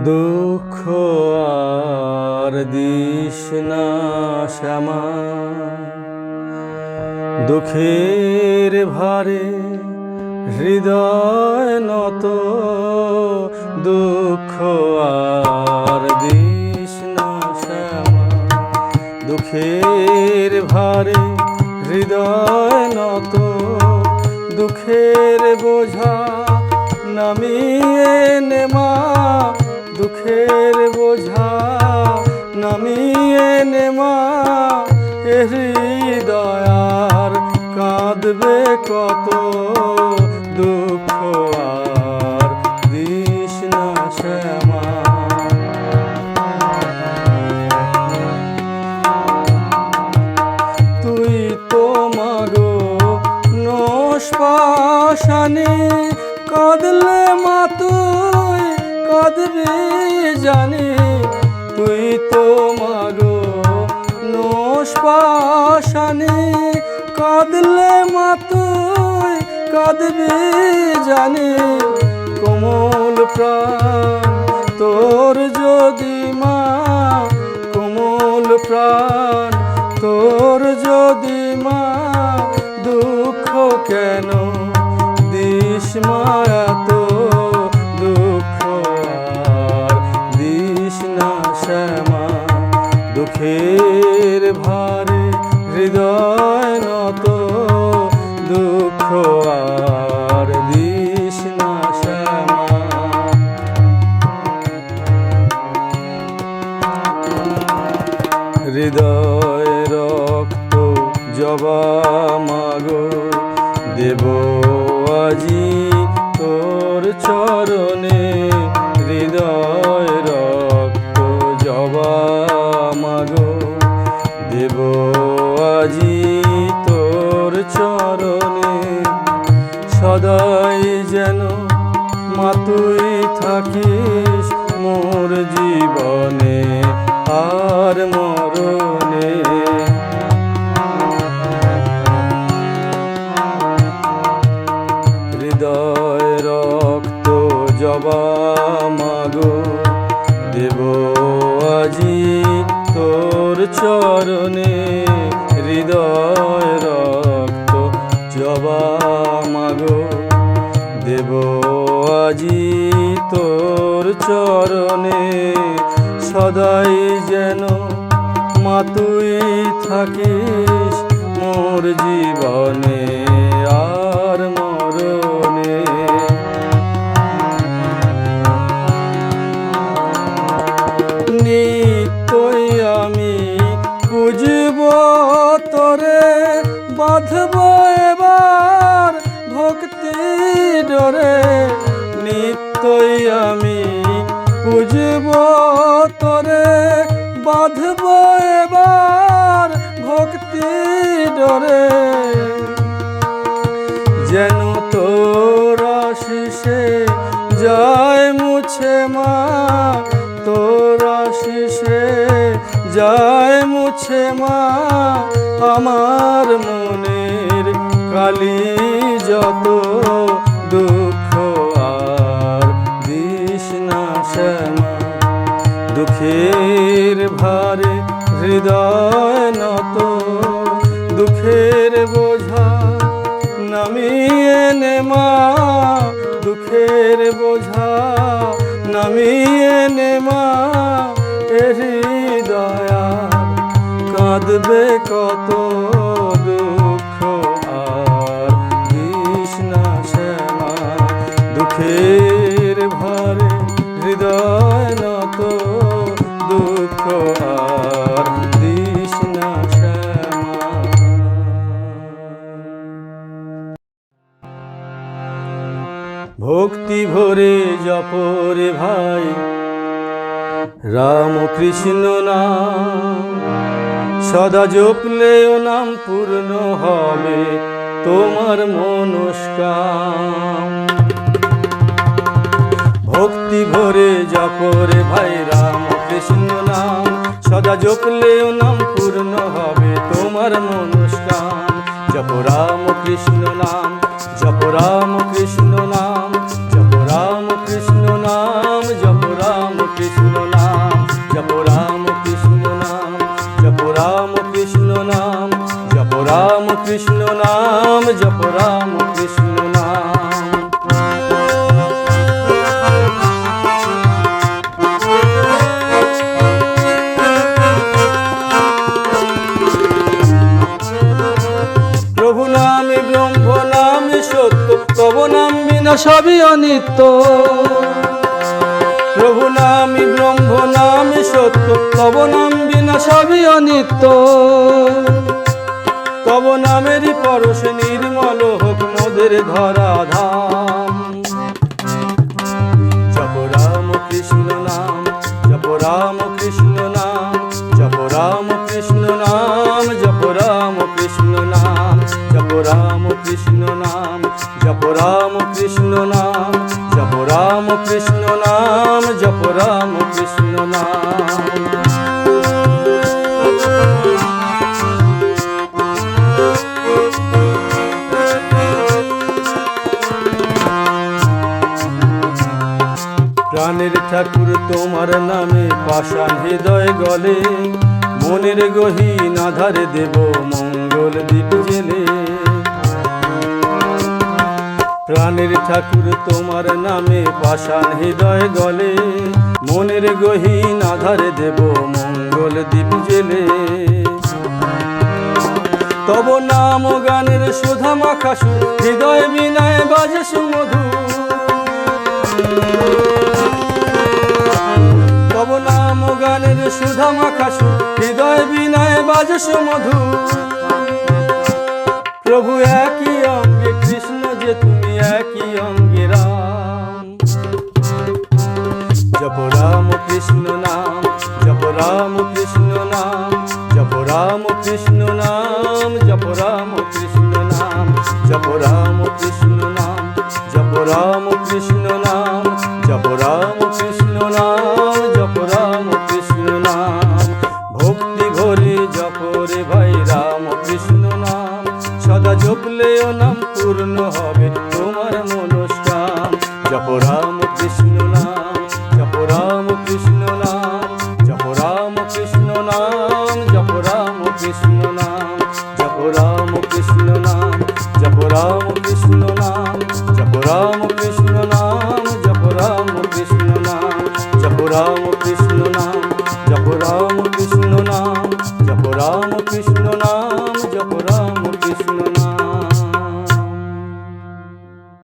দুঃখ আর দিস না শ্যামা দুঃখের ভারে হৃদয় নত। দুঃখ আর দিস না শ্যামা দুঃখের ভারে হৃদয় নত। দুঃখের বোঝা নামিয়ে নেমা। দুঃখের বোঝা নামিয়ে নেমা হৃদয়ার কাঁদবে কত দুঃখ আর দিস শ্যামা। তুই তো মাগো নস পাশানি কাঁদলে মা তুই কাঁদবি। জানি তুই তো মাগো নস পাশানি কাঁদলে মা তুই কাঁদবি জানি। চরণে হৃদয় রক্ত জবা মাগো। দেব আজি তোর চরণে, সদাই যেন মা তুই থাকিস মোর জীবনে। আর মরণে জবা মাগো, দেব আজি তোর চরণে হৃদয় রক্ত। জবা মাগো, দেব আজি তোর চরণে সদাই যেন মা তুই থাকিস মোর জীবনে। যায় মুছে মা, তোর আশিসে। যায় মুছে মা, আমার মনের কালি যত দুঃখ আর দিস না শ্যামা। দুঃখের ভারে হৃদয় দুঃখের বোঝা নামিয়ে নেমা এরি দয়া কাঁদবে কত দুঃখ আর কৃষ্ণ শ্যামা দুঃখের ভারে ভক্তি ভরে জপরে ভাই। রাম কৃষ্ণ নাম, সদা জপলেও নাম পূর্ণ হবে তোমার মনস্কাম। ভক্তি ভরে জপরে ভাই, রাম কৃষ্ণ নাম, সদা জপলেও নাম পূর্ণ হবে তোমার মনস্কাম। জপ রাম কৃষ্ণ নাম, জপ রাম কৃষ্ণ নাম। সবই অনিত্য। প্রভু নামি, ব্রহ্ম নামি, সত্য, তব নাম বিনা সবই অনিত্য। তব নামেরই পরশে নির্মল হোক মোদের ধরা রাম কৃষ্ণ নাম, জপ রাম কৃষ্ণ নাম। প্রাণের ঠাকুর তোমার নামে পাষাণ হৃদয় গলে, মনের গহীন আধারে দেব মঙ্গল দ্বীপ জেলে। প্রাণের ঠাকুর তোমার নামে পাষাণ হৃদয় গলে। মনের গহীন আধারে দেব মঙ্গল দ্বীপ জেলে। তব নাম গানের সুধা মাখা হৃদয় বিনায় বাজে সুমধুর। তব নাম গানের সুধা মাখা হৃদয় বিনায় বাজে সুমধু প্রভু একই জপ রাম কৃষ্ণ নাম জপ রাম কৃষ্ণ নাম জপ রাম কৃষ্ণ নাম জপ রাম কৃষ্ণ নাম জপ রাম কৃষ্ণ নাম জপ রাম কৃষ্ণ নাম জপ রাম কৃষ্ণ নাম জপ রাম কৃষ্ণ নাম ভক্তি ভরে জপ রে ভাই রাম কৃষ্ণ নাম সদা জপলেও নাম পূর্ণ হবে তোমার মনস্কাম। জপ রাম